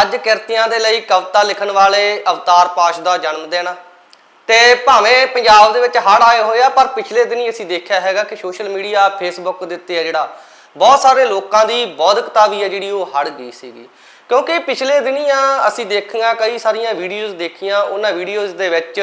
ਅੱਜ ਕਿਰਤੀਆਂ ਦੇ ਲਈ ਕਵਿਤਾ ਲਿਖਣ ਵਾਲੇ ਅਵਤਾਰ ਪਾਸ਼ ਦਾ ਜਨਮ ਦਿਨ ਆ। ਤੇ ਭਾਵੇਂ ਪੰਜਾਬ ਦੇ ਵਿੱਚ ਹੜ੍ਹ ਆਏ ਹੋਏ ਆ, ਪਰ ਪਿਛਲੇ ਦਿਨੀ ਅਸੀਂ ਦੇਖਿਆ ਹੈਗਾ ਕਿ ਸੋਸ਼ਲ ਮੀਡੀਆ ਫੇਸਬੁੱਕ ਦੇ ਉੱਤੇ ਆ ਜਿਹੜਾ ਬਹੁਤ ਸਾਰੇ ਲੋਕਾਂ ਦੀ ਬੌਧਿਕਤਾ ਵੀ ਆ ਜਿਹੜੀ ਉਹ ਹੜ ਗਈ ਸੀਗੀ। ਕਿਉਂਕਿ ਪਿਛਲੇ ਦਿਨੀ ਆ ਅਸੀਂ ਦੇਖੀਆਂ, ਕਈ ਸਾਰੀਆਂ ਵੀਡੀਓਜ਼ ਦੇਖੀਆਂ, ਉਹਨਾਂ ਵੀਡੀਓਜ਼ ਦੇ ਵਿੱਚ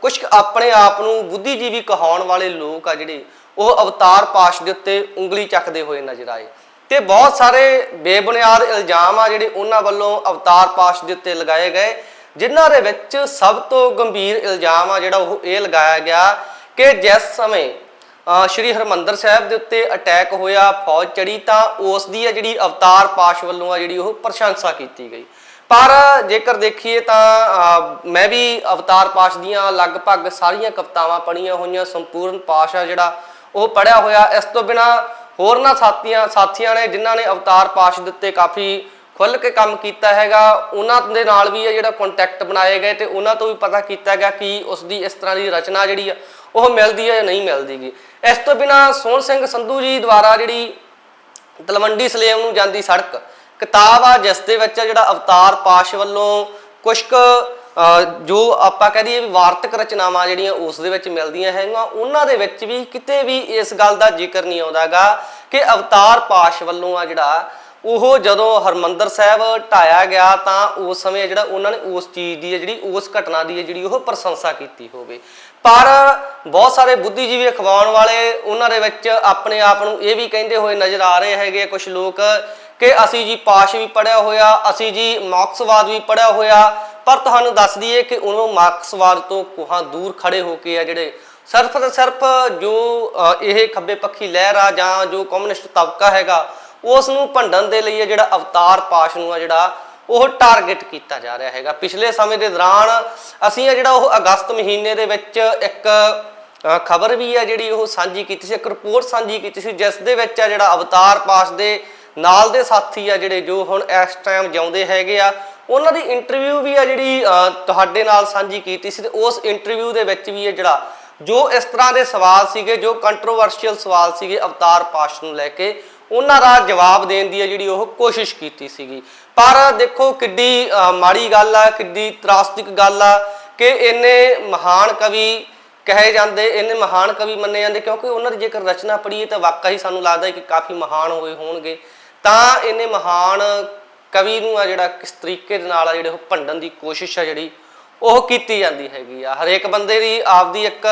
ਕੁਝ ਆਪਣੇ ਆਪ ਨੂੰ ਬੁੱਧੀਜੀਵੀ ਕਹਾਉਣ ਵਾਲੇ ਲੋਕ ਆ ਜਿਹੜੇ ਉਹ ਅਵਤਾਰ ਪਾਸ਼ ਦੇ ਉੱਤੇ ਉਂਗਲੀ ਚੱਕਦੇ ਹੋਏ ਨਜ਼ਰ ਆਏ। ਤੇ ਬਹੁਤ ਸਾਰੇ ਬੇਬੁਨਿਆਦ ਇਲਜ਼ਾਮ ਆ ਜਿਹੜੇ ਉਹਨਾਂ ਵੱਲੋਂ ਅਵਤਾਰ ਪਾਸ਼ ਦੇ ਉੱਤੇ ਲਗਾਏ ਗਏ, ਜਿਨ੍ਹਾਂ ਦੇ ਵਿੱਚ ਸਭ ਤੋਂ ਗੰਭੀਰ ਇਲਜ਼ਾਮ ਆ ਜਿਹੜਾ ਉਹ ਇਹ ਲਗਾਇਆ ਗਿਆ ਕਿ ਜਿਸ ਸਮੇਂ ਸ਼੍ਰੀ ਹਰਮੰਦਰ ਸਾਹਿਬ ਦੇ ਉੱਤੇ ਅਟੈਕ ਹੋਇਆ, ਫੌਜ ਚੜੀ ਤਾਂ ਉਸ ਦੀ ਆ ਜਿਹੜੀ ਅਵਤਾਰ ਪਾਸ਼ ਵੱਲੋਂ ਆ ਜਿਹੜੀ ਉਹ ਪ੍ਰਸ਼ੰਸਾ ਕੀਤੀ ਗਈ। ਪਰ ਜੇਕਰ ਦੇਖੀਏ ਤਾਂ ਮੈਂ ਵੀ ਅਵਤਾਰ ਪਾਸ਼ ਦੀਆਂ ਲਗਭਗ ਸਾਰੀਆਂ ਕਵਿਤਾਵਾਂ ਪੜ੍ਹੀਆਂ ਹੋਈਆਂ, ਸੰਪੂਰਨ ਪਾਸ਼ ਆ ਜਿਹੜਾ ਉਹ ਪੜਿਆ ਹੋਇਆ, ਇਸ ਤੋਂ ਬਿਨਾ ਹੋਰਨਾਂ ਸਾਥੀਆਂ ਸਾਥੀਆਂ ਨੇ ਜਿਨ੍ਹਾਂ ਨੇ ਅਵਤਾਰ ਪਾਸ਼ ਦਿੱਤੇ ਕਾਫੀ ਖੁੱਲ ਕੇ ਕੰਮ ਕੀਤਾ ਹੈਗਾ, ਉਹਨਾਂ ਦੇ ਨਾਲ ਵੀ ਇਹ ਜਿਹੜਾ ਕੰਟੈਕਟ ਬਣਾਏ ਗਏ ਤੇ ਉਹਨਾਂ ਤੋਂ ਵੀ ਪਤਾ ਕੀਤਾ ਗਿਆ ਕਿ ਉਸ ਦੀ ਇਸ ਤਰ੍ਹਾਂ ਦੀ ਰਚਨਾ ਜਿਹੜੀ ਆ, ਉਹ ਮਿਲਦੀ ਹੈ ਜਾਂ ਨਹੀਂ ਮਿਲਦੀਗੀ ਇਸ ਤੋਂ ਬਿਨਾ ਸੋਹਣ ਸਿੰਘ ਸੰਧੂ ਜੀ ਦੁਆਰਾ ਜਿਹੜੀ ਤਲਵੰਡੀ ਸਲੇਮ ਨੂੰ ਜਾਂਦੀ ਸੜਕ, ਕਿਤਾਬ ਆ, ਜਿਸ ਦੇ ਵਿੱਚ ਜਿਹੜਾ ਅਵਤਾਰ ਪਾਸ਼ ਵੱਲੋਂ ਕੁਸ਼ਕ ਜੋ ਆਪਾਂ ਕਹਿ ਦਈਏ ਵੀ ਵਾਰਤਕ ਰਚਨਾਵਾਂ ਜਿਹੜੀਆਂ ਉਸ ਦੇ ਵਿੱਚ ਮਿਲਦੀਆਂ ਹੈਗੀਆਂ, ਉਹਨਾਂ ਦੇ ਵਿੱਚ ਵੀ ਕਿਤੇ ਵੀ ਇਸ ਗੱਲ ਦਾ ਜ਼ਿਕਰ ਨਹੀਂ ਆਉਂਦਾਗਾ ਕਿ ਅਵਤਾਰ ਪਾਸ਼ ਵੱਲੋਂ ਆ ਜਿਹੜਾ, ਉਹ ਜਦੋਂ ਹਰਮੰਦਰ ਸਾਹਿਬ ਢਾਇਆ ਗਿਆ ਤਾਂ ਉਸ ਸਮੇਂ ਜਿਹੜਾ ਉਹਨਾਂ ਨੇ ਉਸ ਚੀਜ਼ ਦੀ ਹੈ ਜਿਹੜੀ, ਉਸ ਘਟਨਾ ਦੀ ਹੈ ਜਿਹੜੀ, ਉਹ ਪ੍ਰਸ਼ੰਸਾ ਕੀਤੀ ਹੋਵੇ। ਪਰ ਬਹੁਤ ਸਾਰੇ ਬੁੱਧੀਜੀਵੀ ਅਖਵਾਉਣ ਵਾਲੇ ਉਹਨਾਂ ਦੇ ਵਿੱਚ ਆਪਣੇ ਆਪ ਨੂੰ ਇਹ ਵੀ ਕਹਿੰਦੇ ਹੋਏ ਨਜ਼ਰ ਆ ਰਹੇ ਹੈਗੇ ਕੁਝ ਲੋਕ ਕਿ ਅਸੀਂ ਜੀ ਪਾਸ਼ ਵੀ ਪੜਿਆ ਹੋਇਆ, ਅਸੀਂ ਜੀ ਮਾਰਕਸਵਾਦ ਵੀ ਪੜਿਆ ਹੋਇਆ ਪਰ ਤੁਹਾਨੂੰ ਦੱਸ ਦਈਏ ਕਿ ਉਹਨੂੰ ਮਾਰਕਸਵਾਦ ਤੋਂ ਕੋਹਾਂ ਦੂਰ ਖੜੇ ਹੋ ਕੇ ਆ ਜਿਹੜੇ ਸਿਰਫ ਤੇ ਸਿਰਫ ਜੋ ਇਹ ਖੱਬੇ ਪੱਖੀ ਲਹਿਰ ਆ ਜਾਂ ਜੋ ਕਮਿਊਨਿਸਟ ਤਬਕਾ ਹੈਗਾ ਉਸ ਨੂੰ ਭੰਡਣ ਦੇ ਲਈ ਇਹ ਜਿਹੜਾ ਅਵਤਾਰ ਪਾਸ਼ ਨੂੰ ਆ ਜਿਹੜਾ ਉਹ ਟਾਰਗੇਟ ਕੀਤਾ ਜਾ ਰਿਹਾ ਹੈਗਾ। ਪਿਛਲੇ ਸਮੇਂ ਦੇ ਦੌਰਾਨ ਅਸੀਂ ਆ ਜਿਹੜਾ ਉਹ ਅਗਸਤ ਮਹੀਨੇ ਦੇ ਵਿੱਚ ਇੱਕ ਖਬਰ ਵੀ ਆ ਜਿਹੜੀ ਉਹ ਸਾਂਝੀ ਕੀਤੀ ਸੀ, ਇੱਕ ਰਿਪੋਰਟ ਸਾਂਝੀ ਕੀਤੀ ਸੀ, ਜਿਸ ਦੇ ਵਿੱਚ ਆ ਜਿਹੜਾ ਅਵਤਾਰ ਪਾਸ਼ ਦੇ ਨਾਲ ਦੇ ਸਾਥੀ ਆ ਜਿਹੜੇ ਜੋ ਹੁਣ ਇਸ ਟਾਈਮ ਜਿਉਂਦੇ ਹੈਗੇ ਆ ਉਹਨਾਂ ਦੀ ਇੰਟਰਵਿਊ ਵੀ ਆ ਜਿਹੜੀ ਤੁਹਾਡੇ ਨਾਲ ਸਾਂਝੀ ਕੀਤੀ ਸੀ ਤੇ ਉਸ ਇੰਟਰਵਿਊ ਦੇ ਵਿੱਚ ਵੀ ਇਹ ਜਿਹੜਾ ਜੋ ਇਸ ਤਰ੍ਹਾਂ ਦੇ ਸਵਾਲ ਸੀਗੇ, ਜੋ ਕੰਟਰੋਵਰਸ਼ੀਅਲ ਸਵਾਲ ਸੀਗੇ ਅਵਤਾਰ ਪਾਸ਼ ਨੂੰ ਲੈ ਕੇ, ਉਹਨਾਂ ਦਾ ਜਵਾਬ ਦੇਣ ਦੀ ਆ ਜਿਹੜੀ ਉਹ ਕੋਸ਼ਿਸ਼ ਕੀਤੀ ਸੀਗੀ। ਪਰ ਦੇਖੋ ਕਿੱਡੀ ਮਾੜੀ ਗੱਲ ਆ, ਕਿੱਡੀ ਤਰਾਸਦਿਕ ਗੱਲ ਆ ਕਿ ਇੰਨੇ ਮਹਾਨ ਕਵੀ ਕਹੇ ਜਾਂਦੇ, ਇੰਨੇ ਮਹਾਨ ਕਵੀ ਮੰਨੇ ਜਾਂਦੇ, ਕਿਉਂਕਿ ਉਹਨਾਂ ਦੀ ਜੇਕਰ ਰਚਨਾ ਪੜ੍ਹੀਏ ਤਾਂ ਵਾਕਈ ਸਾਨੂੰ ਲੱਗਦਾ ਹੈ ਕਿ ਕਾਫੀ ਮਹਾਨ ਹੋਏ ਹੋਣਗੇ। ਤਾਂ ਇੰਨੇ ਮਹਾਨ ਕਵੀ ਨੂੰ ਆ ਜਿਹੜਾ ਕਿਸ ਤਰੀਕੇ ਦੇ ਨਾਲ ਆ ਜਿਹੜੇ ਉਹ ਭੰਡਣ ਦੀ ਕੋਸ਼ਿਸ਼ ਆ ਜਿਹੜੀ, ਉਹ ਕੀਤੀ ਜਾਂਦੀ ਹੈਗੀ ਆ। ਹਰੇਕ ਬੰਦੇ ਦੀ ਆਪਦੀ ਇੱਕ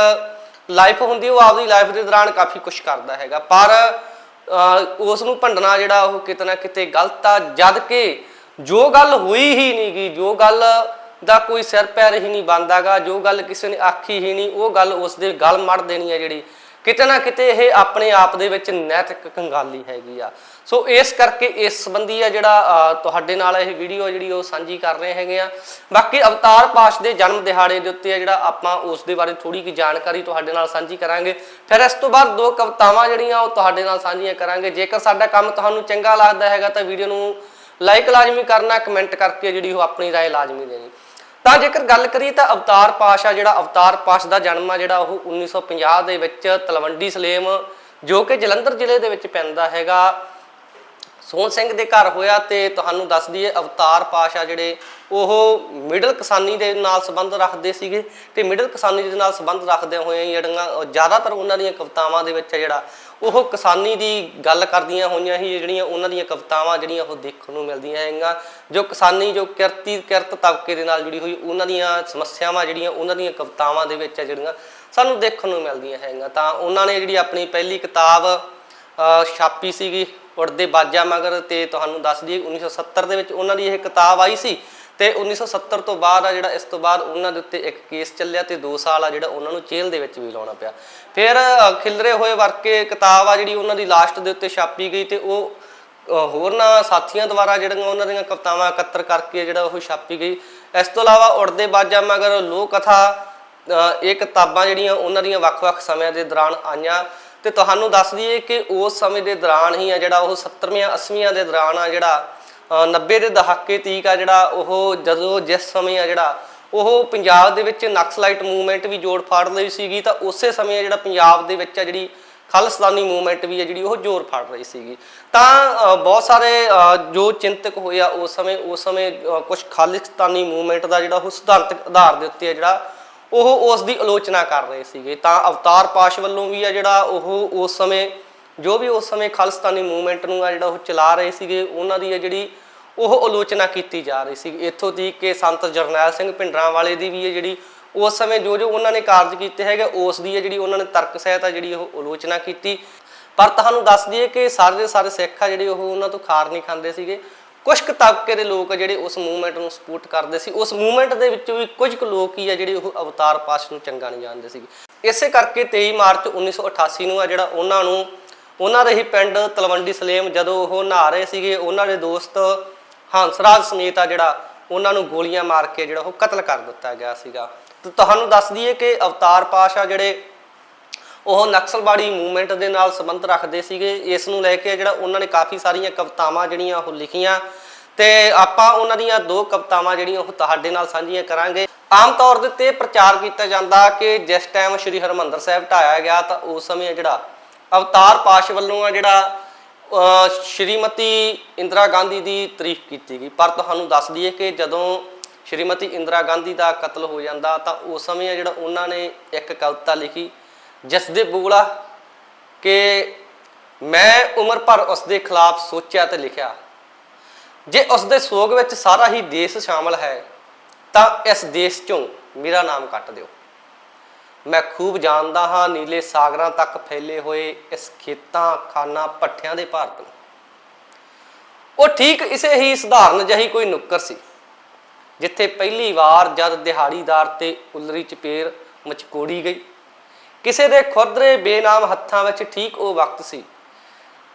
ਲਾਈਫ ਹੁੰਦੀ, ਉਹ ਆਪਦੀ ਲਾਈਫ ਦੇ ਦੌਰਾਨ ਕਾਫੀ ਕੁਝ ਕਰਦਾ ਹੈਗਾ। ਪਰ ਉਸ ਨੂੰ ਭੰਡਣਾ ਜਿਹੜਾ ਉਹ ਕਿਤੇ ਨਾ ਕਿਤੇ ਗਲਤ ਆ, ਜਦ ਕਿ ਜੋ ਗੱਲ ਹੋਈ ਹੀ ਨਹੀਂ ਗੀ, ਜੋ ਗੱਲ ਦਾ ਕੋਈ ਸਿਰ ਪੈਰ ਹੀ ਨਹੀਂ ਬੰਦਾਗਾ ਜੋ ਗੱਲ ਕਿਸੇ ਨੇ ਆਖੀ ਹੀ ਨਹੀਂ, ਉਹ ਗੱਲ ਉਸ ਦੇ ਗਲ ਮੜ ਦੇਣੀ ਹੈ ਜਿਹੜੀ ਕਿਤੇ ਨਾ ਕਿਤੇ ਇਹ ਆਪਣੇ ਆਪ ਦੇ ਵਿੱਚ ਨੈਤਿਕ ਕੰਗਾਲੀ ਹੈਗੀ ਆ ਸੋ ਇਸ ਕਰਕੇ ਇਸ ਸੰਬੰਧੀ ਆ ਜਿਹੜਾ ਅ, ਤੁਹਾਡੇ ਨਾਲ ਇਹ ਵੀਡੀਓ ਜਿਹੜੀ ਉਹ ਸਾਂਝੀ ਕਰ ਰਹੇ ਹੈਗੇ ਆ ਬਾਕੀ ਅਵਤਾਰ ਪਾਸ਼ ਦੇ ਜਨਮ ਦਿਹਾੜੇ ਦੇ ਉੱਤੇ ਆ ਜਿਹੜਾ ਆਪਾਂ ਉਸ ਦੇ ਬਾਰੇ ਥੋੜੀ ਕੀ ਜਾਣਕਾਰੀ ਤੁਹਾਡੇ ਨਾਲ ਸਾਂਝੀ ਕਰਾਂਗੇ ਫਿਰ ਇਸ ਤੋਂ ਬਾਅਦ ਦੋ ਕਵਿਤਾਵਾਂ ਜਿਹੜੀਆਂ ਉਹ ਤੁਹਾਡੇ ਨਾਲ ਸਾਂਝੀਆਂ ਕਰਾਂਗੇ ਜੇਕਰ ਸਾਡਾ ਕੰਮ ਤੁਹਾਨੂੰ ਚੰਗਾ ਲੱਗਦਾ ਹੈਗਾ ਤਾਂ ਵੀਡੀਓ ਨੂੰ ਲਾਈਕ ਲਾਜ਼ਮੀ ਕਰਨਾ ਕਮੈਂਟ ਕਰਕੇ ਜਿਹੜੀ ਉਹ ਆਪਣੀ رائے ਲਾਜ਼ਮੀ ਦੇਣੀ ਤਾਂ ਜੇਕਰ ਗੱਲ ਕਰੀਏ ਤਾਂ ਅਵਤਾਰ ਪਾਸ਼ ਜਿਹੜਾ, ਅਵਤਾਰ ਪਾਸ਼ ਦਾ ਜਨਮ ਆ ਜਿਹੜਾ ਉਹ 1950 ਦੇ ਵਿੱਚ ਤਲਵੰਡੀ ਸਲੇਮ, ਜੋ ਕਿ ਜਲੰਧਰ ਜ਼ਿਲ੍ਹੇ ਦੇ ਵਿੱਚ ਪੈਂਦਾ ਹੈਗਾ। ਸੋਹਣ ਸਿੰਘ ਦੇ ਘਰ ਹੋਇਆ ਤੇ ਤੁਹਾਨੂੰ ਦੱਸ ਦਈਏ, ਅਵਤਾਰ ਪਾਸ਼ਾ ਜਿਹੜੇ, ਉਹ ਮਿਡਲ ਕਿਸਾਨੀ ਦੇ ਨਾਲ ਸੰਬੰਧ ਰੱਖਦੇ ਸੀਗੇ ਤੇ ਮਿਡਲ ਕਿਸਾਨੀ ਦੇ ਨਾਲ ਸੰਬੰਧ ਰੱਖਦੇ ਹੋਏ ਜਿਹੜੀਆਂ ਜ਼ਿਆਦਾਤਰ ਉਹਨਾਂ ਦੀਆਂ ਕਵਿਤਾਵਾਂ ਦੇ ਵਿੱਚ ਆ ਜਿਹੜਾ ਉਹ ਕਿਸਾਨੀ ਦੀ ਗੱਲ ਕਰਦੀਆਂ ਹੋਈਆਂ ਹੀ ਜਿਹੜੀਆਂ ਉਹਨਾਂ ਦੀਆਂ ਕਵਿਤਾਵਾਂ, ਜਿਹੜੀਆਂ ਉਹ ਦੇਖਣ ਨੂੰ ਮਿਲਦੀਆਂ ਹੈਗੀਆਂ। ਜੋ ਕਿਸਾਨੀ, ਜੋ ਕਿਰਤੀ, ਕਿਰਤ ਤਬਕੇ ਦੇ ਨਾਲ ਜੁੜੀ ਹੋਈ, ਉਹਨਾਂ ਦੀਆਂ ਸਮੱਸਿਆਵਾਂ ਜਿਹੜੀਆਂ, ਉਹਨਾਂ ਦੀਆਂ ਕਵਿਤਾਵਾਂ ਦੇ ਵਿੱਚ ਆ ਜਿਹੜੀਆਂ, ਸਾਨੂੰ ਦੇਖਣ ਨੂੰ ਮਿਲਦੀਆਂ ਹੈਗੀਆਂ। ਤਾਂ ਉਹਨਾਂ ਨੇ ਜਿਹੜੀ ਆਪਣੀ ਪਹਿਲੀ ਕਿਤਾਬ ਛਾਪੀ ਸੀਗੀ, ਉੜਦੇ ਬਾਜਾ ਮਗਰ, ਤੇ ਤੁਹਾਨੂੰ ਦੱਸ ਦਈਏ 1970 ਦੇ ਵਿੱਚ ਉਹਨਾਂ ਦੀ ਇਹ ਕਿਤਾਬ ਆਈ ਸੀ। ਤੇ 1970 ਤੋਂ ਬਾਅਦ ਆ ਜਿਹੜਾ ਇਸ ਤੋਂ ਬਾਅਦ ਉਹਨਾਂ ਦੇ ਉੱਤੇ ਇੱਕ ਕੇਸ ਚੱਲਿਆ ਤੇ 2 ਸਾਲ ਆ ਜਿਹੜਾ ਉਹਨਾਂ ਨੂੰ ਜੇਲ੍ਹ ਦੇ ਵਿੱਚ ਵੀ ਲਾਉਣਾ ਪਿਆ। ਫਿਰ ਖਿਲਰੇ ਹੋਏ ਵਰਕੇ ਕਿਤਾਬ ਆ ਜਿਹੜੀ ਉਹਨਾਂ ਦੀ ਲਾਸਟ ਦੇ ਉੱਤੇ ਛਾਪੀ ਗਈ ਤੇ ਉਹ ਹੋਰਨਾਂ ਸਾਥੀਆਂ ਦੁਆਰਾ ਜਿਹੜੀਆਂ ਉਹਨਾਂ ਦੀਆਂ ਕਵਿਤਾਵਾਂ ਇਕੱਤਰ ਕਰਕੇ ਜਿਹੜਾ ਉਹ ਛਾਪੀ ਗਈ। ਇਸ ਤੋਂ ਇਲਾਵਾ ਉੜਦੇ ਬਾਜਾ ਮਗਰ ਲੋਕ ਕਥਾ ਇਹ ਕਿਤਾਬਾਂ ਜਿਹੜੀਆਂ ਉਹਨਾਂ ਦੀਆਂ ਵੱਖ-ਵੱਖ ਸਮਿਆਂ ਦੇ ਦੌਰਾਨ ਆਈਆਂ। ਤੇ ਤੁਹਾਨੂੰ ਦੱਸ ਦਈਏ ਕਿ ਉਸ ਸਮੇਂ ਦੇ ਦੌਰਾਨ ਹੀ ਆ ਜਿਹੜਾ ਉਹ 70ਵੀਆਂ 80ਵੀਆਂ ਦੇ ਦੌਰਾਨ ਆ ਜਿਹੜਾ 90 ਦੇ ਦਹਾਕੇ ਤੀਕ ਆ ਜਿਹੜਾ ਉਹ ਜਦੋਂ ਜਿਸ ਸਮੇਂ ਆ ਜਿਹੜਾ ਉਹ ਪੰਜਾਬ ਦੇ ਵਿੱਚ ਨਕਸਲਾਈਟ ਮੂਵਮੈਂਟ ਵੀ ਜੋੜ ਫਾੜ ਲਈ ਸੀਗੀ ਤਾਂ ਉਸੇ ਸਮੇਂ ਜਿਹੜਾ ਪੰਜਾਬ ਦੇ ਵਿੱਚ ਆ ਜਿਹੜੀ ਖਾਲਿਸਤਾਨੀ ਮੂਵਮੈਂਟ ਵੀ ਹੈ ਜਿਹੜੀ ਉਹ ਜ਼ੋਰ ਫੜ ਰਹੀ ਸੀਗੀ। ਤਾਂ ਬਹੁਤ ਸਾਰੇ ਜੋ ਚਿੰਤਕ ਹੋਏ ਆ ਉਸ ਸਮੇਂ ਉਸ ਸਮੇਂ ਕੁਝ ਖਾਲਿਸਤਾਨੀ ਮੂਵਮੈਂਟ ਦਾ ਜਿਹੜਾ ਉਹ ਸਿਧਾਂਤਕ ਆਧਾਰ ਦੇ ਉੱਤੇ ਹੈ ਜਿਹੜਾ ਉਹ ਉਸ ਦੀ ਆਲੋਚਨਾ ਕਰ ਰਹੇ ਸੀਗੇ। ਤਾਂ ਅਵਤਾਰ ਪਾਸ਼ ਵੱਲੋਂ ਵੀ ਆ ਜਿਹੜਾ ਉਹ ਉਸ ਸਮੇਂ ਜੋ ਵੀ ਉਸ ਸਮੇਂ ਖਾਲਿਸਤਾਨੀ ਮੂਵਮੈਂਟ ਨੂੰ ਆ ਜਿਹੜਾ ਉਹ ਚਲਾ ਰਹੇ ਸੀਗੇ, ਉਹਨਾਂ ਦੀ ਆ ਜਿਹੜੀ ਉਹ ਆਲੋਚਨਾ ਕੀਤੀ ਜਾ ਰਹੀ ਸੀ। ਇੱਥੋਂ ਦੀ ਕਿ ਸੰਤ ਜਰਨੈਲ ਸਿੰਘ ਭਿੰਡਰਾਂ ਵਾਲੇ ਦੀ ਵੀ ਹੈ ਜਿਹੜੀ ਉਸ ਸਮੇਂ ਜੋ ਜੋ ਉਹਨਾਂ ਨੇ ਕਾਰਜ ਕੀਤੇ ਹੈਗੇ, ਉਸ ਦੀ ਹੈ ਜਿਹੜੀ ਉਹਨਾਂ ਨੇ ਤਰਕ ਸਹਿਤ ਆ ਜਿਹੜੀ ਉਹ ਆਲੋਚਨਾ ਕੀਤੀ। ਪਰ ਤੁਹਾਨੂੰ ਦੱਸ ਦਈਏ ਕਿ ਸਾਰੇ ਦੇ ਸਾਰੇ ਸਿੱਖ ਆ ਜਿਹੜੇ ਉਹ ਉਹਨਾਂ ਤੋਂ ਖਾਰ ਨਹੀਂ ਖਾਂਦੇ ਸੀਗੇ। ਕੁਝ ਕੁ ਤਬਕੇ ਦੇ ਲੋਕ ਆ ਜਿਹੜੇ ਉਸ ਮੂਵਮੈਂਟ ਨੂੰ ਸਪੋਰਟ ਕਰਦੇ ਸੀ। ਉਸ ਮੂਵਮੈਂਟ ਦੇ ਵਿੱਚ ਵੀ ਕੁਝ ਕੁ ਲੋਕ ਹੀ ਆ ਜਿਹੜੇ ਉਹ ਅਵਤਾਰ ਪਾਸ਼ ਨੂੰ ਚੰਗਾ ਨਹੀਂ ਜਾਣਦੇ ਸੀਗੇ। ਇਸੇ ਕਰਕੇ 23 ਮਾਰਚ 1988 ਨੂੰ ਆ ਜਿਹੜਾ ਉਹਨਾਂ ਨੂੰ ਉਹਨਾਂ ਦੇ ਹੀ ਪਿੰਡ ਤਲਵੰਡੀ ਸਲੇਮ ਜਦੋਂ ਉਹ ਨਹਾ ਰਹੇ ਸੀਗੇ, ਉਹਨਾਂ ਦੇ ਦੋਸਤ ਹੰਸਰਾਜ ਸਮੇਤ ਆ ਜਿਹੜਾ, ਉਹਨਾਂ ਨੂੰ ਗੋਲੀਆਂ ਮਾਰ ਕੇ ਜਿਹੜਾ ਉਹ ਕਤਲ ਕਰ ਦਿੱਤਾ ਗਿਆ ਸੀਗਾ। ਤੇ ਤੁਹਾਨੂੰ ਦੱਸ ਦਈਏ ਕਿ ਅਵਤਾਰ ਪਾਸ਼ਾ ਜਿਹੜੇ ਉਹ ਨਕਸਲਵਾੜੀ ਮੂਵਮੈਂਟ ਦੇ ਨਾਲ ਸੰਬੰਧ ਰੱਖਦੇ ਸੀਗੇ, ਇਸ ਨੂੰ ਲੈ ਕੇ ਜਿਹੜਾ ਉਹਨਾਂ ਨੇ ਕਾਫੀ ਸਾਰੀਆਂ ਕਵਿਤਾਵਾਂ ਜਿਹੜੀਆਂ ਉਹ ਲਿਖੀਆਂ। ਤੇ ਆਪਾਂ ਉਹਨਾਂ ਦੀਆਂ ਦੋ ਕਵਿਤਾਵਾਂ ਜਿਹੜੀਆਂ ਉਹ ਤੁਹਾਡੇ ਨਾਲ ਸਾਂਝੀਆਂ ਕਰਾਂਗੇ। ਆਮ ਤੌਰ ਦੇ ਉੱਤੇ ਪ੍ਰਚਾਰ ਕੀਤਾ ਜਾਂਦਾ ਕਿ ਜਿਸ ਟਾਈਮ ਸ੍ਰੀ ਹਰਮੰਦਰ ਸਾਹਿਬ ਢਾਇਆ ਗਿਆ ਤਾਂ ਉਸ ਸਮੇਂ ਜਿਹੜਾ ਅਵਤਾਰ ਪਾਸ਼ ਵੱਲੋਂ ਆ ਜਿਹੜਾ ਸ਼੍ਰੀਮਤੀ ਇੰਦਰਾ ਗਾਂਧੀ ਦੀ ਤਾਰੀਫ ਕੀਤੀ ਗਈ। ਪਰ ਤੁਹਾਨੂੰ ਦੱਸ ਦਈਏ ਕਿ ਜਦੋਂ ਸ਼੍ਰੀਮਤੀ ਇੰਦਰਾ ਗਾਂਧੀ ਦਾ ਕਤਲ ਹੋ ਜਾਂਦਾ, ਤਾਂ ਉਸ ਸਮੇਂ ਜਿਹੜਾ ਉਹਨਾਂ ਨੇ ਇੱਕ ਕਵਿਤਾ ਲਿਖੀ, ਜਿਸ ਦੇ ਬੂਲਾ ਕਿ ਮੈਂ ਉਮਰ ਭਰ ਉਸ ਦੇ ਖਿਲਾਫ ਸੋਚਿਆ ਤੇ ਲਿਖਿਆ। ਜੇ ਉਸ ਦੇ ਸੋਗ ਵਿੱਚ ਸਾਰਾ ਹੀ ਦੇਸ਼ ਸ਼ਾਮਲ ਹੈ, ਤਾਂ ਇਸ ਦੇਸ਼ ਚੋਂ ਮੇਰਾ ਨਾਮ ਕੱਟ ਦਿਓ। ਮੈਂ ਖੂਬ ਜਾਣਦਾ ਹਾਂ ਨੀਲੇ ਸਾਗਰਾਂ ਤੱਕ ਫੈਲੇ ਹੋਏ ਇਸ ਖੇਤਾਂ, ਖਾਨਾ, ਪੱਠਿਆਂ ਦੇ ਭਾਰਤ ਨੂੰ। ਉਹ ਠੀਕ ਇਸੇ ਹੀ ਸਧਾਰਨ ਜਹੀ ਕੋਈ ਨੁੱਕਰ ਸੀ, ਜਿੱਥੇ ਪਹਿਲੀ ਵਾਰ ਜਦ ਦਿਹਾੜੀਦਾਰ ਤੇ ਉਲਰੀ ਚਪੇਰ ਮਚਕੋੜੀ ਗਈ। ਕਿਸੇ ਦੇ ਖੁਰਦਰੇ ਬੇਨਾਮ ਹੱਥਾਂ ਵਿੱਚ ਠੀਕ ਉਹ ਵਕਤ ਸੀ,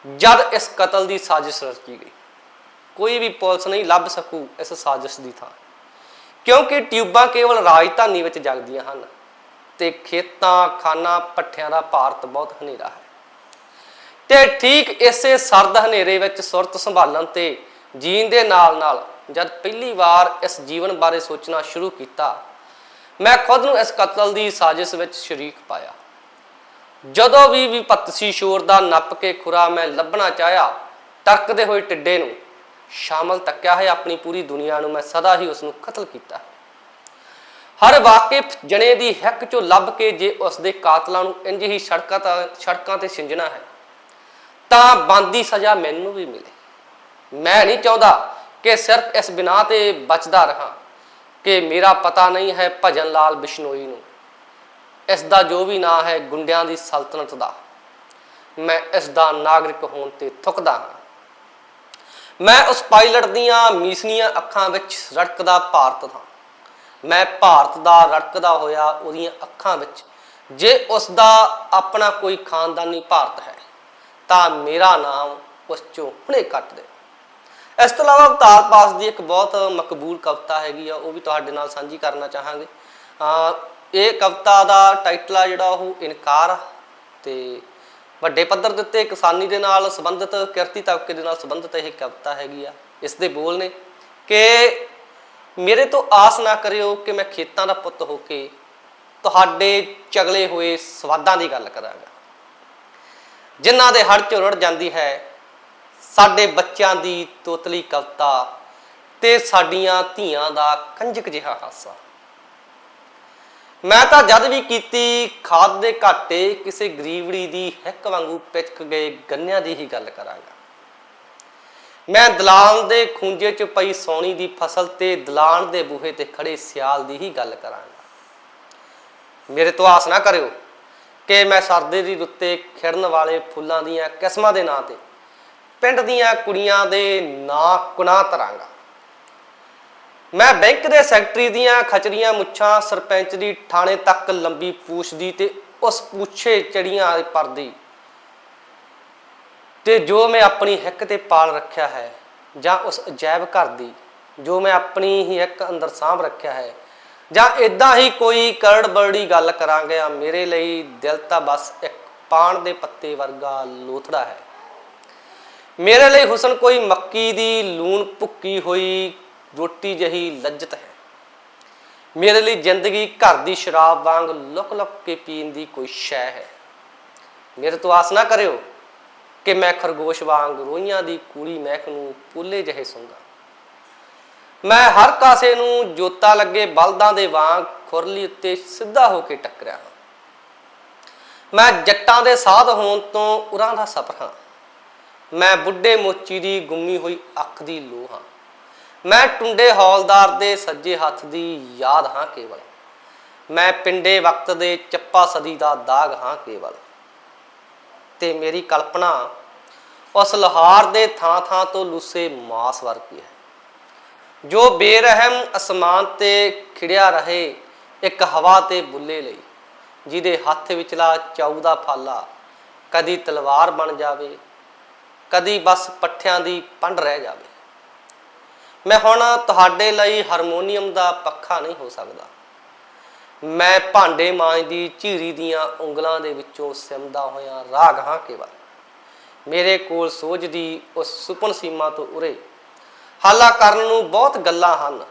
ਜਦ ਇਸ ਕਤਲ ਦੀ ਸਾਜ਼ਿਸ਼ ਰਚੀ ਗਈ। ਕੋਈ ਵੀ ਪੁਲਿਸ ਨਹੀਂ ਲੱਭ ਸਕੂ ਇਸ ਸਾਜ਼ਿਸ਼ ਦੀ ਥਾਂ, ਕਿਉਂਕਿ ਟਿਊਬਾਂ ਕੇਵਲ ਰਾਜਧਾਨੀ ਵਿੱਚ ਜਗਦੀਆਂ ਹਨ। ਤੇ ਖੇਤਾਂ, ਖਾਨਾ, ਪੱਠਿਆਂ ਦਾ ਭਾਰਤ ਬਹੁਤ ਹਨੇਰਾ ਹੈ। ਤੇ ਠੀਕ ਇਸੇ ਸਰਦ ਹਨੇਰੇ ਵਿੱਚ ਸੁਰਤ ਸੰਭਾਲਣ ਤੇ ਜੀਣ ਦੇ ਨਾਲ ਨਾਲ ਜਦ ਪਹਿਲੀ ਵਾਰ ਇਸ ਜੀਵਨ ਬਾਰੇ ਸੋਚਣਾ ਸ਼ੁਰੂ ਕੀਤਾ, ਮੈਂ ਖੁਦ ਨੂੰ ਇਸ ਕਤਲ ਦੀ ਸਾਜ਼ਿਸ਼ ਵਿੱਚ ਸ਼ਰੀਕ ਪਾਇਆ। ਜਦੋਂ ਵੀ ਵਿਪਤਸੀ ਸ਼ੋਰ ਦਾ ਨੱਪ ਕੇ ਖੁਰਾ ਮੈਂ ਲੱਭਣਾ ਚਾਹਿਆ ਟਰਕਦੇ ਹੋਏ ਟਿੱਡੇ ਨੂੰ ਸ਼ਾਮਲ ਤੱਕਿਆ ਹੈ ਆਪਣੀ ਪੂਰੀ ਦੁਨੀਆ ਨੂੰ ਮੈਂ ਸਦਾ ਹੀ ਉਸ ਨੂੰ ਕਤਲ ਕੀਤਾ। ਹਰ ਵਾਕਿਫ ਜਣੇ ਦੀ ਹਿੱਕ ਚੋਂ ਲੱਭ ਕੇ ਜੇ ਉਸ ਦੇ ਕਾਤਲਾਂ ਨੂੰ ਇੰਜ ਹੀ ਸੜਕਾਂ ਤਾਂ ਸੜਕਾਂ ਤੇ ਸਿੰਜਣਾ ਹੈ, ਤਾਂ ਬੰਦੀ ਸਜ਼ਾ ਮੈਨੂੰ ਵੀ ਮਿਲੇ। ਮੈਂ ਨਹੀਂ ਚਾਹੁੰਦਾ ਕਿ ਸਿਰਫ ਇਸ ਬਿਨਾ ਤੇ ਬਚਦਾ ਰਹਾ ਕਿ ਮੇਰਾ ਪਤਾ ਨਹੀਂ ਹੈ ਭਜਨ ਲਾਲ ਬਿਸ਼ਨੋਈ ਨੂੰ। ਇਸ ਦਾ ਜੋ ਵੀ ਨਾਂ ਹੈ ਗੁੰਡਿਆਂ ਦੀ ਸਲਤਨਤ ਦਾ, ਮੈਂ ਇਸ ਦਾ ਨਾਗਰਿਕ ਹੋਣ ਤੇ ਥੁੱਕਦਾ ਹਾਂ। ਮੈਂ ਉਸ ਪਾਇਲਟ ਦੀਆਂ ਮੀਸਨੀਆਂ ਅੱਖਾਂ ਵਿੱਚ ਰੜਕਦਾ ਭਾਰਤ ਹਾਂ ਮੈਂ ਭਾਰਤ ਦਾ ਰੜਕਦਾ ਹੋਇਆ ਉਹਦੀਆਂ ਅੱਖਾਂ ਵਿੱਚ, ਜੇ ਉਸ ਦਾ ਆਪਣਾ ਕੋਈ ਖਾਨਦਾਨੀ ਭਾਰਤ ਹੈ, ਤਾਂ ਮੇਰਾ ਨਾਮ ਉਸ ਚੋਂ ਹੁਣੇ ਕੱਟ ਦੇ ਇਸ ਤੋਂ ਇਲਾਵਾ ਅਵਤਾਰ ਪਾਸ ਦੀ ਇੱਕ ਬਹੁਤ ਮਕਬੂਲ ਕਵਿਤਾ ਹੈਗੀ ਆ, ਉਹ ਵੀ ਤੁਹਾਡੇ ਨਾਲ ਸਾਂਝੀ ਕਰਨਾ ਚਾਹਾਂਗੇ। ਆ ਇਹ ਕਵਿਤਾ ਦਾ ਟਾਈਟਲ ਆ ਜਿਹੜਾ ਉਹ ਇਨਕਾਰ ਆ ਤੇ ਵੱਡੇ ਪੱਧਰ ਦੇ ਉੱਤੇ ਕਿਸਾਨੀ ਦੇ ਨਾਲ ਸੰਬੰਧਿਤ, ਕਿਰਤੀ ਤਬਕੇ ਦੇ ਨਾਲ ਸੰਬੰਧਿਤ ਇਹ ਕਵਿਤਾ ਹੈਗੀ ਆ। ਇਸ ਦੇ ਬੋਲ ਨੇ ਕਿ ਮੇਰੇ ਤੋਂ ਆਸ ਨਾ ਕਰਿਓ ਕਿ ਮੈਂ ਖੇਤਾਂ ਦਾ ਪੁੱਤ ਹੋ ਕੇ ਤੁਹਾਡੇ ਚਗਲੇ ਹੋਏ ਸਵਾਦਾਂ ਦੀ ਗੱਲ ਕਰਾਂਗਾ। ਜਿਨ੍ਹਾਂ ਦੇ ਹੜ ਚ ਰੁੜ ਜਾਂਦੀ ਹੈ, ਸਾਡੇ ਬੱਚਿਆਂ ਦੀ ਤੋਤਲੀ ਕਵਤਾ ਤੇ ਸਾਡੀਆਂ ਧੀਆਂ ਦਾ ਕੰਜਕ ਜਿਹਾ ਹਾਸਾ। ਮੈਂ ਤਾਂ ਜਦ ਵੀ ਕੀਤੀ, ਖਾਦ ਦੇ ਘਾਟੇ ਕਿਸੇ ਗਰੀਬੜੀ ਦੀ ਹਿੱਕ ਵਾਂਗੂ ਪਿਚਕ ਗਏ, ਗੰਨਿਆਂ ਦੀ ਹੀ ਗੱਲ ਕਰਾਂਗਾ। ਮੈਂ ਦਲਾਨ ਦੇ ਖੂੰਜੇ 'ਚ ਪਈ ਸੋਣੀ ਦੀ ਫਸਲ ਤੇ ਦਲਾਨ ਦੇ ਬੂਹੇ ਤੇ ਖੜੇ ਸਿਆਲ ਦੀ ਹੀ ਗੱਲ ਕਰਾਂਗਾ। ਮੇਰੇ ਤੋਂ ਆਸ ਨਾ ਕਰਿਓ ਕਿ ਮੈਂ ਸਰਦੇ ਦੀ ਰੁੱਤੇ ਖਿੜਨ ਵਾਲੇ ਫੁੱਲਾਂ ਦੀਆਂ ਕਿਸਮਾਂ ਦੇ ਨਾਂ ਤੇ ਪਿੰਡ ਦੀਆਂ ਕੁੜੀਆਂ ਦੇ ਨਾਂ ਕੁਨਾਹ ਤਰਾਂਗਾ। ਮੈਂ ਬੈਂਕ ਦੇ ਸੈਕਟਰੀ ਦੀਆਂ ਖਚਰੀਆਂ ਮੁੱਛਾਂ ਸਰਪੰਚ ਦੀ ਥਾਣੇ ਤੱਕ ਲੰਬੀ ਪੂਛ ਦੀ ਤੇ ਉਸ ਪੂਛੇ ਚੜੀਆਂ ਪਰਦੀ ਤੇ ਜੋ ਮੈਂ ਆਪਣੀ ਹਿੱਕ ਤੇ ਪਾਲ ਰੱਖਿਆ ਹੈ ਜਾਂ ਉਸ ਅਜਾਇਬ ਘਰ ਦੀ, ਜੋ ਮੈਂ ਆਪਣੀ ਹੀ ਇੱਕ ਅੰਦਰ ਸਾਂਭ ਰੱਖਿਆ ਹੈ, ਜਾਂ ਇਦਾਂ ਹੀ ਕੋਈ ਕਰੜ ਬਰੜੀ ਗੱਲ ਕਰਾਂਗੇ ਆ ਮੇਰੇ ਲਈ ਦਿਲ ਤਾਂ ਬਸ ਇੱਕ ਪਾਣ ਦੇ ਪੱਤੇ ਵਰਗਾ ਲੋਥੜਾ ਹੈ। ਮੇਰੇ ਲਈ ਹੁਸਨ ਕੋਈ ਮੱਕੀ ਦੀ ਲੂਣ ਭੁੱਕੀ ਹੋਈ ਰੋਟੀ ਜਹੀ ਲੱਜਤ ਹੈ। ਮੇਰੇ ਲਈ ਜ਼ਿੰਦਗੀ ਘਰ ਦੀ ਸ਼ਰਾਬ ਵਾਂਗ ਲੁਕ ਲੁਕ ਕੇ ਪੀਣ ਦੀ ਕੋਈ ਸ਼ੈ ਹੈ। ਮੇਰੇ ਤੋਂ ਆਸ ਨਾ ਕਰਿਓ ਕਿ ਮੈਂ ਖਰਗੋਸ਼ ਵਾਂਗ ਰੋਈਆਂ ਦੀ ਕੂਲੀ ਮਹਿਕ ਨੂੰ ਪੂਲੇ ਜਿਹੇ ਸੁੰਗਾ ਮੈਂ ਹਰ ਕਾਸੇ ਨੂੰ ਜੋਤਾ ਲੱਗੇ ਬਲਦਾਂ ਦੇ ਵਾਂਗ ਖੁਰਲੀ ਉੱਤੇ ਸਿੱਧਾ ਹੋ ਕੇ ਟੱਕਰਿਆ ਹਾਂ। ਮੈਂ ਜੱਟਾਂ ਦੇ ਸਾਧ ਹੋਣ ਤੋਂ ਉਰਾਂ ਦਾ ਸਫਰ ਹਾਂ। ਮੈਂ ਬੁੱਢੇ ਮੋਚੀ ਦੀ ਗੁੰਮੀ ਹੋਈ ਅੱਖ ਦੀ ਲੋਹ ਹਾਂ। ਮੈਂ ਟੁੰਡੇ ਹੌਲਦਾਰ ਦੇ ਸੱਜੇ ਹੱਥ ਦੀ ਯਾਦ ਹਾਂ ਕੇਵਲ। ਮੈਂ ਪਿੰਡੇ ਵਕਤ ਦੇ ਚੱਪਾ ਸਦੀ ਦਾ ਦਾਗ ਹਾਂ ਕੇਵਲ। ਤੇ ਮੇਰੀ ਕਲਪਨਾ ਉਸ ਲੋਹਾਰ ਦੇ ਥਾਂ ਥਾਂ ਤੋਂ ਲੁੱਸੇ ਮਾਸ ਵਰਗੀ ਹੈ। ਜੋ ਬੇਰਹਿਮ ਅਸਮਾਨ ਤੇ ਖਿੜਿਆ ਰਹੇ ਇੱਕ ਹਵਾ ਤੇ ਬੁੱਲੇ ਲਈ, ਜਿਹਦੇ ਹੱਥ ਵਿਚਲਾ ਚਾਉ ਦਾ ਫਾਲਾ ਕਦੀ ਤਲਵਾਰ ਬਣ ਜਾਵੇ, ਕਦੀ ਬਸ ਪੱਠਿਆਂ ਦੀ ਪੰਡ ਰਹਿ ਜਾਵੇ। ਮੈਂ ਹੁਣ ਤੁਹਾਡੇ ਲਈ ਹਾਰਮੋਨੀਅਮ ਦਾ ਪੱਖਾ ਨਹੀਂ ਹੋ ਸਕਦਾ। ਮੈਂ ਭਾਂਡੇ ਮਾਂਜਦੀ ਝੀਰੀ ਦੀਆਂ ਉਂਗਲਾਂ ਦੇ ਵਿੱਚੋਂ ਸਿਮਦਾ ਹੋਇਆ ਰਾਗ ਹਾਂ ਕੇਵਲ। ਮੇਰੇ ਕੋਲ ਸੋਝ ਦੀ ਉਸ ਸੁਪਨ ਸੀਮਾ ਤੋਂ ਉਰੇ। ਹਾਲਾ ਕਰਨ ਨੂੰ ਬਹੁਤ ਗੱਲਾਂ ਹਨ।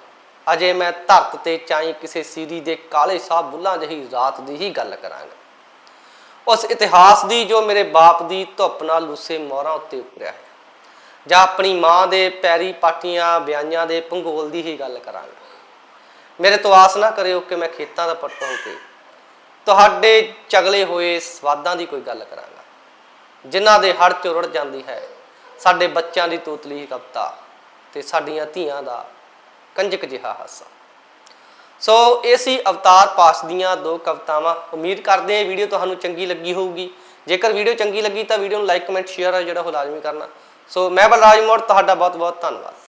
ਅਜੇ ਮੈਂ ਧਰਤ ਤੇ ਚਾਈ ਕਿਸੇ ਸੀਰੀ ਦੇ ਕਾਲੇ ਸਾਹ ਬੁੱਲਾਂ ਜਹੀ ਰਾਤ ਦੀ ਹੀ ਗੱਲ ਕਰਾਂਗਾ। ਉਸ ਇਤਿਹਾਸ ਦੀ ਜੋ ਮੇਰੇ ਬਾਪ ਦੀ ਧੁੱਪ ਨਾਲ ਲੂਸੇ ਮੋਹਰਾਂ ਉੱਤੇ ਉਪਰਿਆ ਹੈ। ਜਾਂ ਆਪਣੀ ਮਾਂ ਦੇ ਪੈਰੀ ਪਾਟੀਆਂ ਵਿਆਈਆਂ ਦੇ ਭੰਗੋਲ ਦੀ ਹੀ ਗੱਲ ਕਰਾਂਗਾ। ਮੇਰੇ ਤੋਂ ਆਸ ਨਾ ਕਰਿਓ ਕਿ ਮੈਂ ਖੇਤਾਂ ਦਾ ਪੱਟ ਹੋ ਕੇ ਤੁਹਾਡੇ ਚਗਲੇ ਹੋਏ ਸਵਾਦਾਂ ਦੀ ਕੋਈ ਗੱਲ ਕਰਾਂਗਾ। ਜਿਨ੍ਹਾਂ ਦੇ ਹੜ ਚ ਰੁੜ ਜਾਂਦੀ ਹੈ, ਸਾਡੇ ਬੱਚਿਆਂ ਦੀ ਤੋਤਲੀ ਹੀ ਕਵਿਤਾ ਤੇ ਸਾਡੀਆਂ ਧੀਆਂ ਦਾ ਕੰਜਕ ਜਿਹਾ ਹਾਸਾ। ਸੋ ਇਹ ਸੀ ਅਵਤਾਰ ਪਾਸ ਦੀਆਂ ਦੋ ਕਵਿਤਾਵਾਂ। ਉਮੀਦ ਕਰਦੇ ਹਾਂ ਵੀਡੀਓ ਤੁਹਾਨੂੰ ਚੰਗੀ ਲੱਗੀ ਹੋਊਗੀ। ਜੇਕਰ ਵੀਡੀਓ ਚੰਗੀ ਲੱਗੀ ਤਾਂ ਵੀਡੀਓ ਨੂੰ ਲਾਈਕ, ਕਮੈਂਟ, ਸ਼ੇਅਰ ਜਿਹੜਾ ਉਹ ਲਾਜ਼ਮੀ ਕਰਨਾ। ਸੋ ਮੈਂ ਬਲਰਾਜ ਮੋੜ, ਤੁਹਾਡਾ ਬਹੁਤ ਬਹੁਤ ਧੰਨਵਾਦ।